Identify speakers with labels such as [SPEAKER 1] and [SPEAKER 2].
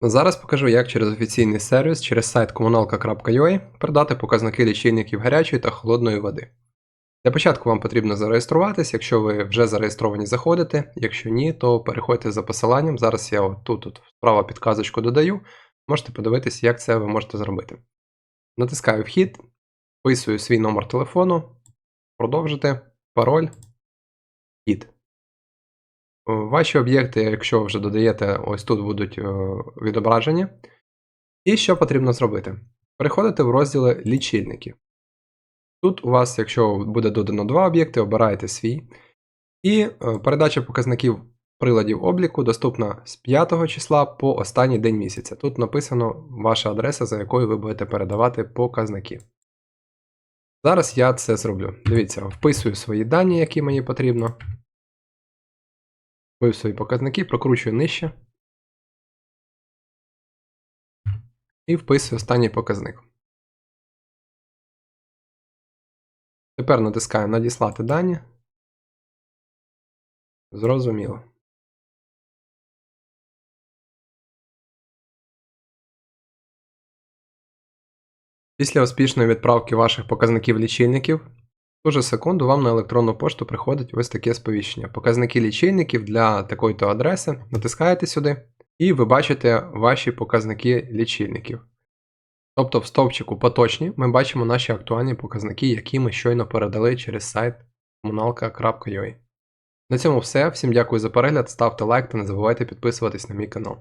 [SPEAKER 1] Зараз покажу, як через офіційний сервіс через сайт комуналка.ua передати показники лічильників гарячої та холодної води. Для початку вам потрібно зареєструватись, якщо ви вже зареєстровані, заходите. Якщо ні, то переходьте за посиланням. Зараз я от тут от справа підказочку додаю. Можете подивитись, як це ви можете зробити. Натискаю вхід, вписую свій номер телефону, продовжити, пароль, вхід. Е, Ваші об'єкти, якщо вже додаєте, ось тут будуть е, відображені. І що потрібно зробити? Переходите в розділи лічильники. Тут у вас, якщо буде додано два об'єкти, обираєте свій. І е, передача показників приладів обліку доступна з 5 числа по останній день місяця. Тут написано ваша адреса, за якою ви будете передавати показники. Зараз я це зроблю. Дивіться, вписую свої дані, які мені потрібно. Вбив свої показники, прокручую нижче. І вписую останній показник. Тепер натискаю Надіслати дані. Зрозуміло. Після успішної відправки ваших показників лічильників ту же секунду вам на електронну пошту приходить ось таке сповіщення. Показники лічильників для такої-то адреси. Натискаєте сюди, і ви бачите ваші показники лічильників. Тобто в стовпчику поточні ми бачимо наші актуальні показники, які ми щойно передали через сайт комуналка.ua. На цьому все. Всім дякую за перегляд, ставте лайк та не забувайте підписуватись на мій канал.